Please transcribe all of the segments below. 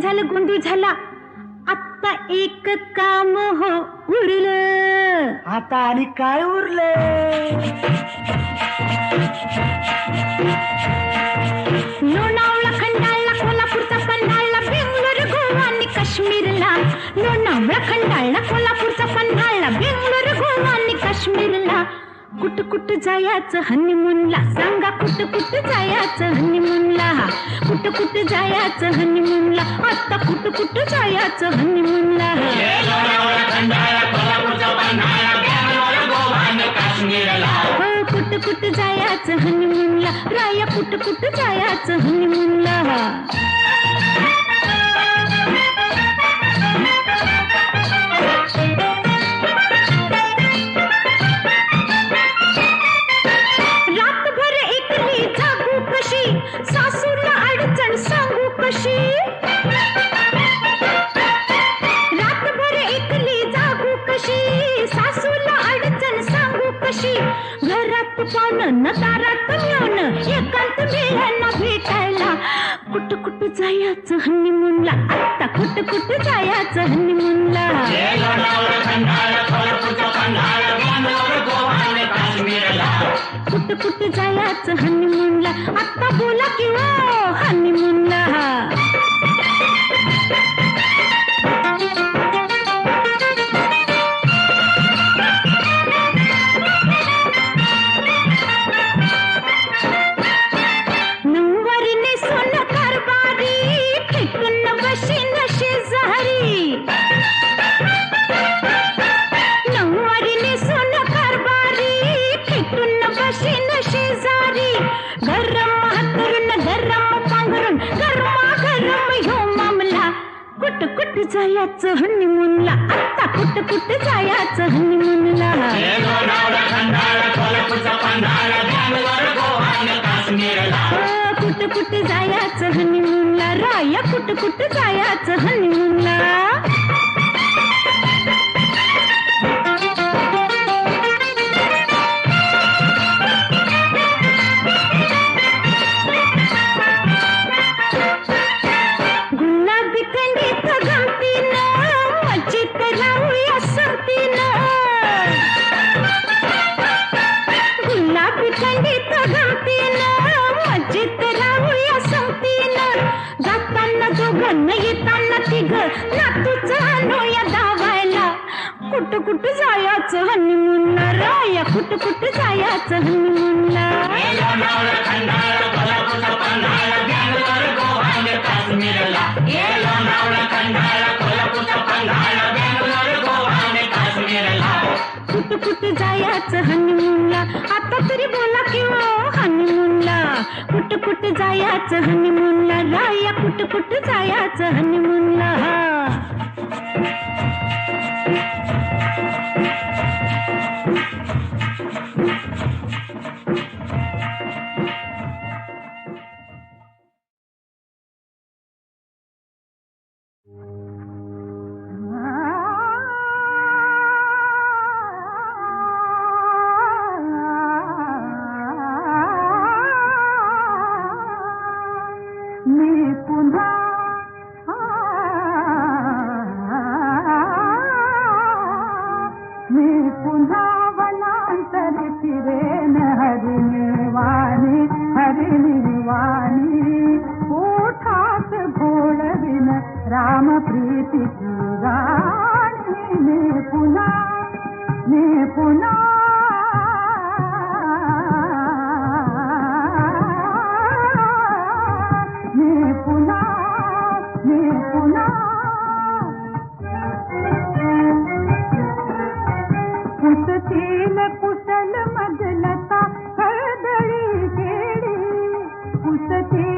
झालं गोंधळ झाला. आता एक काम हो उरलं. आता आणि काय उरले? लोणावळा कुठ कुठ जायचं हनीमूनला सांगा कुठ कुठ जायचं हनीमूनला कुठ कुठ जायचं हनीमूनला आता कुठ कुठ जायचं हनीमूनला हो, कुठ कुठ जायचं हनीमूनला राया कुठ कुठ जायचं हनीमूनला जायाच हनीमूनला आता कुठ कुठ जायाच हनीमूनला कुठ कुठ जायाच हनी कुठ जायाचं जायचं हनीमूनला आता कुठं कुठ जायचं हनीमूनला कुठं कुठं जायाचं जायचं हनीमूनला राया कुठं कुठ जायचं हनीमूनला जाताना येताना तिघ नातूच आणूया दावायला कुठ कुठ जायचं हनीमूनला राया कुठ कुठ जायचं हनीमूनला कुठ कुठ जायचं हनीमूनला? आता तरी बोला की हो हनीमूनला. कुठ कुठ जायचं हनीमूनला? राया कुठ कुठ जायचं हनीमूनला? कुशल कुशल मदलता कदळी केळी कुसती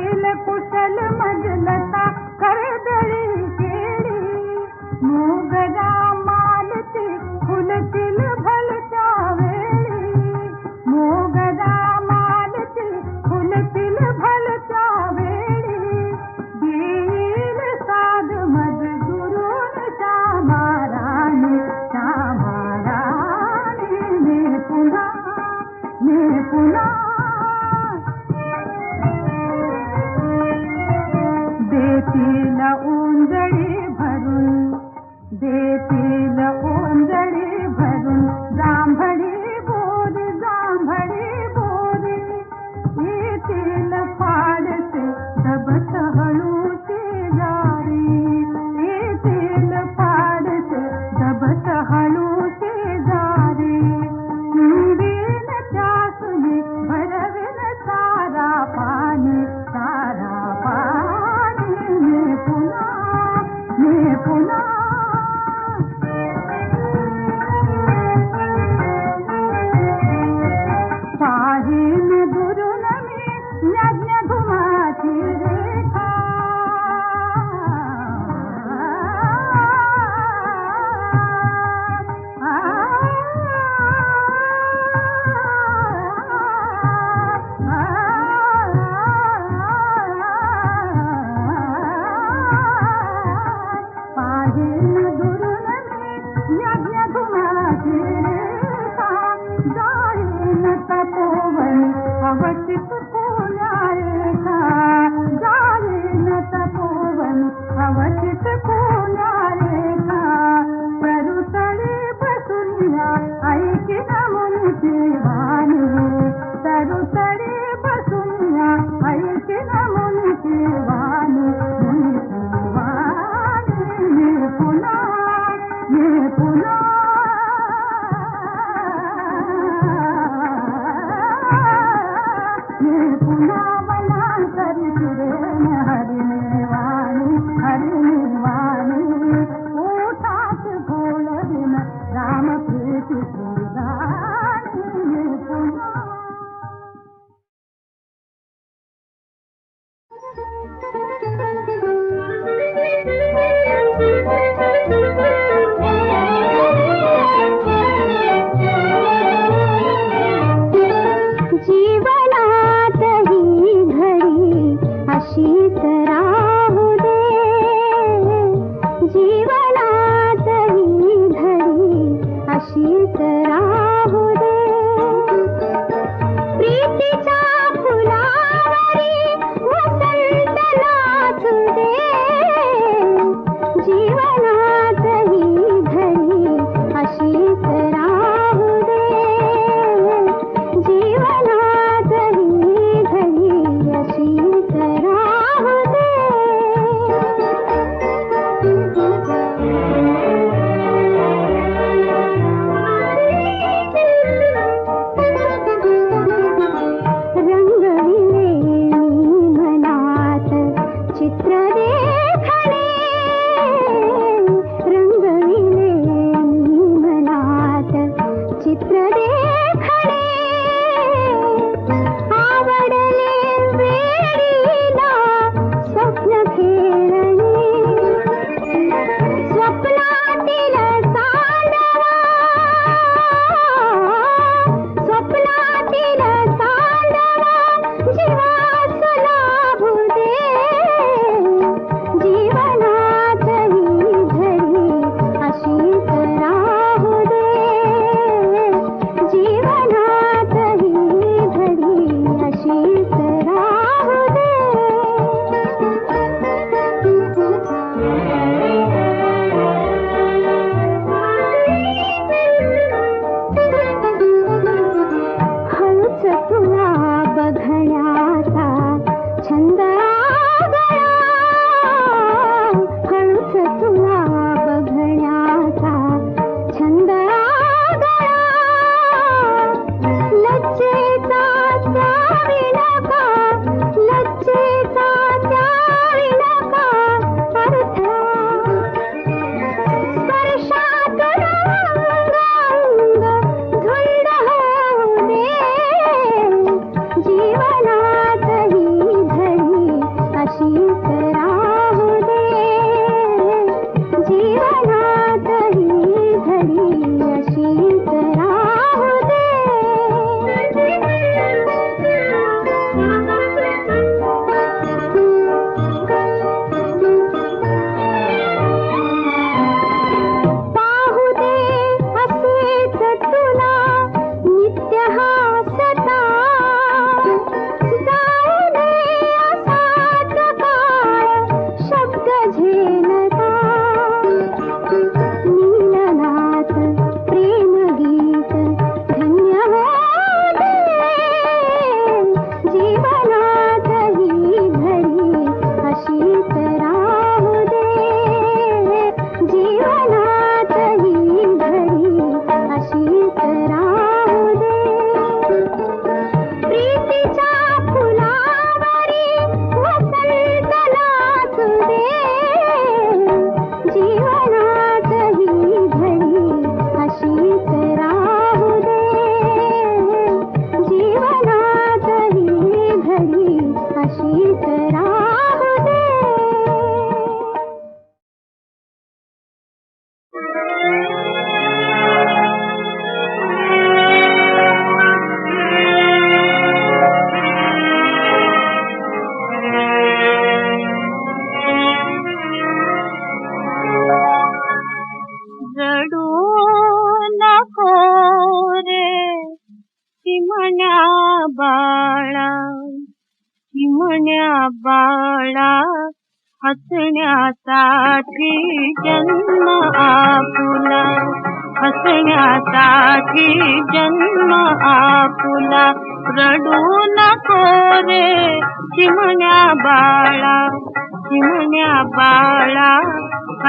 हसण्यासाठी जन्म आपुला. हसण्यासाठी जन्म आपुला. रडू नको रे चिमण्या बाळा चिमण्या बाळा.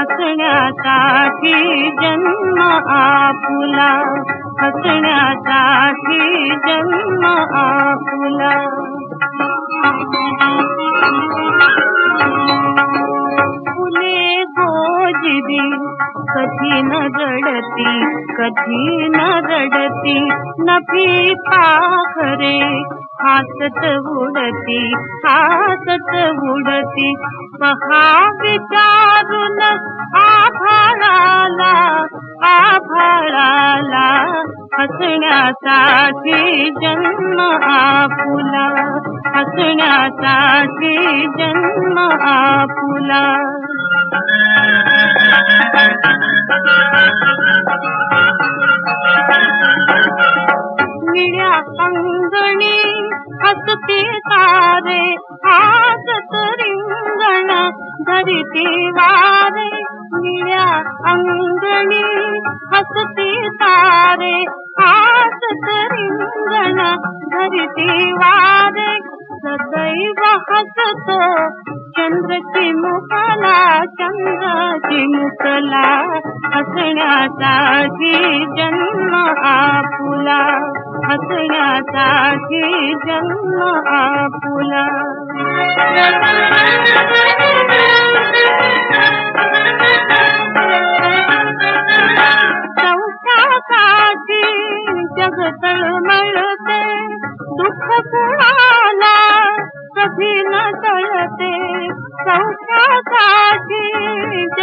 हसण्यासाठी जन्म आपुला. हसण्यासाठी जन्म आपुला. कधी न रडती कधी न रडती नफी पाखरे हातत उडती हातत उडती. पहा विचारून आभाळाला आभाळाला हसण्यासाठी जन्म आपुला हसण्यासाठी जन्म आपुला. निळ्या अंगणी हसते तारे हासत रिंगण धरिते वारे निळ्या अंगणी हसते तारे हासत रिंगण धरिते वारे सदैव हसतो चंद्र चिमुकला चंद्र हसण्यासाठी जन्म आपुला हसण्यासाठी जन्म आपुला। चौथ्यासाठी जग तळमळते दुःख कुणाला कधी न टळते चौथ्यासाठी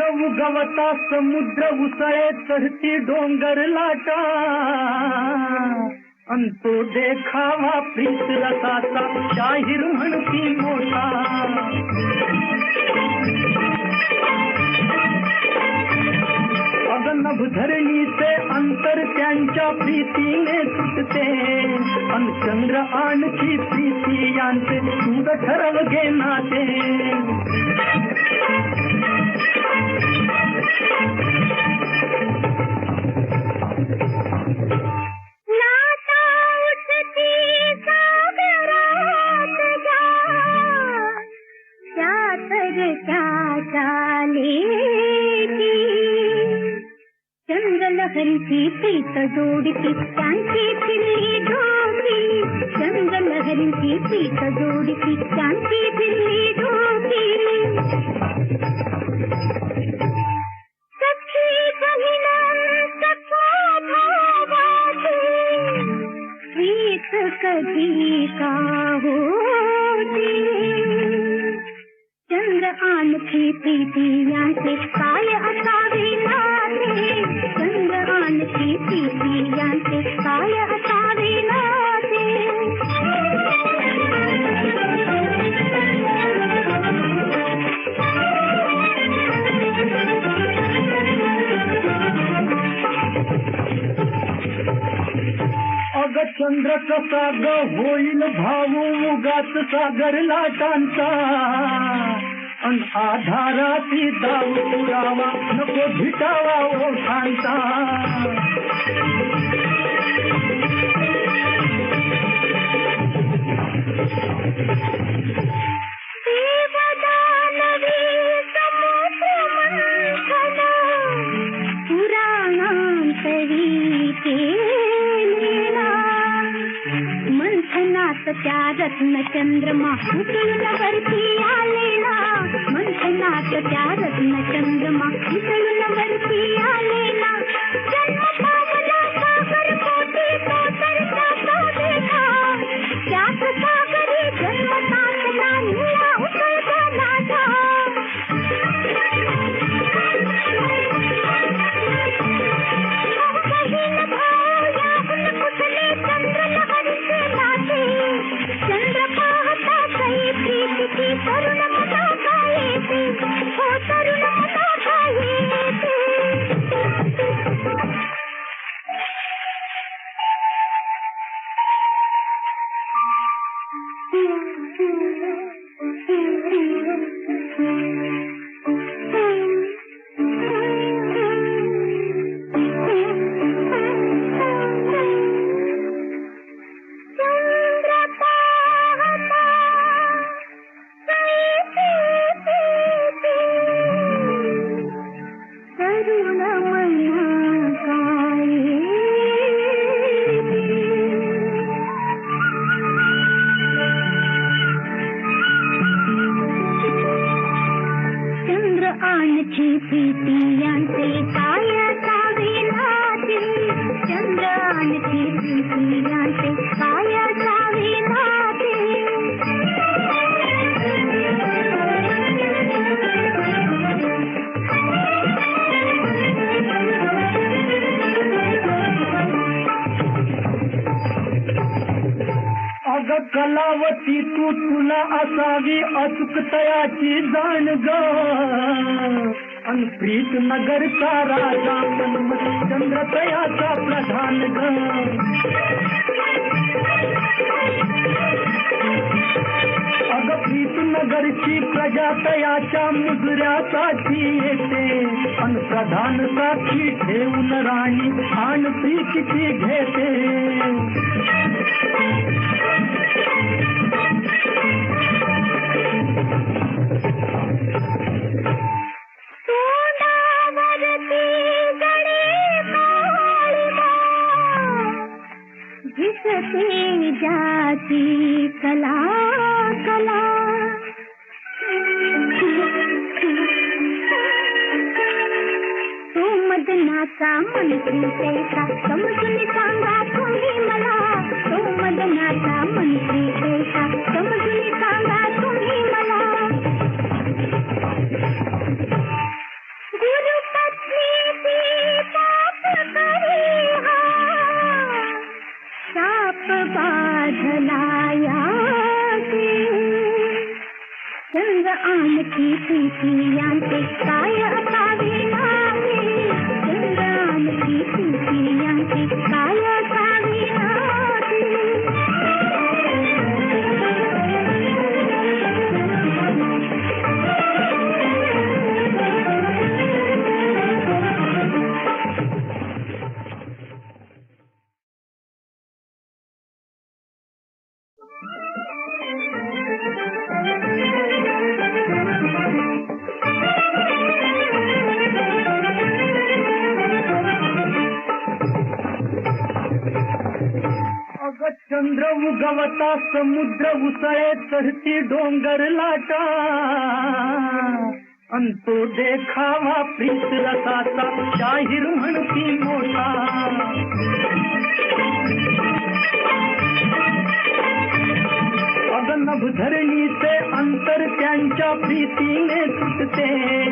समुद्रवु गवता समुद्र सड़े तरती डोंगर लाटा। अंतो देखावा प्रीत लता सा म्हणती हणती मोटा अगनभ धरणी ते अंतर त्यांच्या प्रीतीने सुटते। अन चंद्र आणखी प्रीती यांचे सूद ठरव घे नाते। ಚಂದ್ರಲಹರಿ ಪ್ರೀತ ಜೋಡಿಸಿ ಶಾಂತಿ ತಿಲ್ಲಿ ಢೋಸಿ ಚಂದ್ರಲಹರಿ ಪ್ರೀತ ಜೋಡಿಸಿ ಶಾಂತಿ ತಿಲ್ಲಿ ಢೋಸಿ चंद्र कसा ग होईल भाऊ उगाच सागर लाटांचा? अन आधाराची दाऊ पुरावा नको भिटावा ओठांचा देवदानवी रत्न चंद्रमा उतळून वरती आलेला. मंथनात त्या रत्न चंद्रमा उतळून वरती आलेला. अन प्रीत नगरचा राजा मनमती चंद्र तयाचा प्रधान ग अग प्रीत नगरची प्रजा तयाच्या मुजऱ्यासाठी येते अन प्रधान साक्षी ठेवून राणी आण प्रीतीची घेते رکھی جاتی کلا کلا۔ تو مدنا کا من سیتا کم سن سانگا۔ चंद्र उगवता समुद्र उसळे चढती डोंगर लाटा. अन तो देखावा प्रीत रसाचा जाहीर म्हणती मोठा. अग नभ धरणीचे अंतर त्यांच्या प्रीतीने तुटते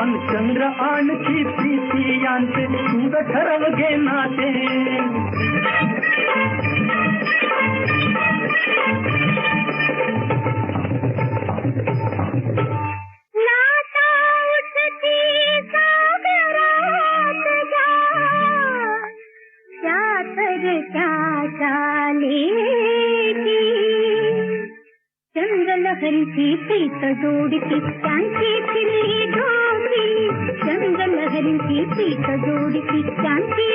अन चंद्र आणखी प्रीती यांचे तुझ ठरव घे नाते. लाटा उठती की प्रीत जोडती त्यांची फिरली डोकी चंद्रलहरीची प्रीत जोडती त्यांची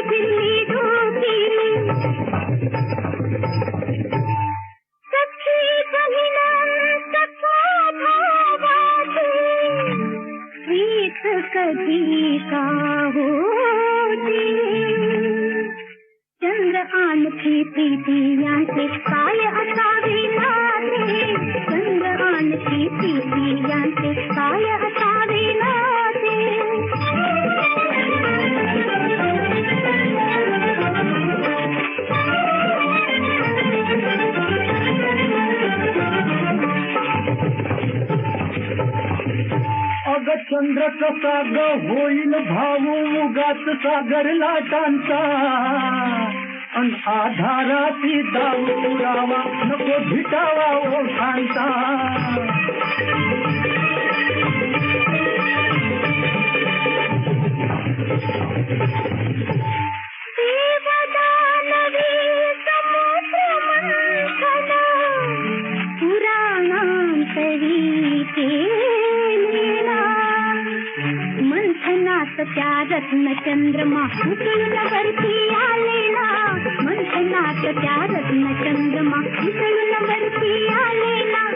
चंद्र कसा ग होईल भाऊ उगाच सागर लाटांचा. अन आधाराती दाऊ पुरावा नको भिटावा ओठांचा देवदानवी त्या रत्न चंद्रमा उकळून वरती आलेला. मंथनात त्या रत्न चंद्रमा उकळून वरती आलेला.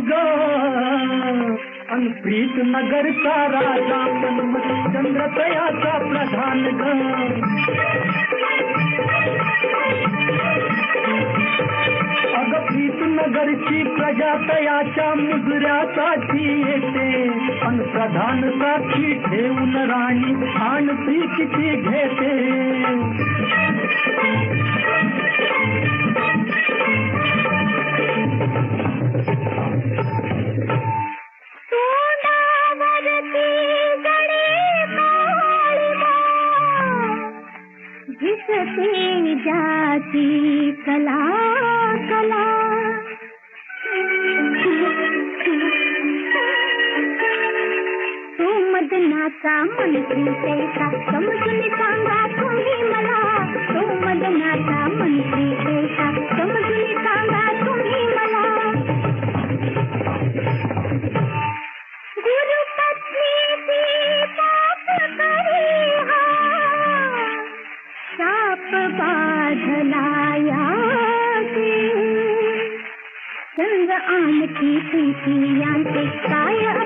जाण ग अन प्रीत नगरचा राजा मनमत चंद्र तयाचा प्रधान ग अग प्रीत नगरची प्रजा तयाच्या मुजऱ्यासाठी येते अन प्रधान साक्षी ठेवून राणी आण प्रीतीची घेते दिसते जाती कला कला. तू मदनाचा मंत्री कैसा समजून सांगा तुम्ही मला तू मदनाचा मंत्री चंद्र आणखी प्रीती यांचे काय आता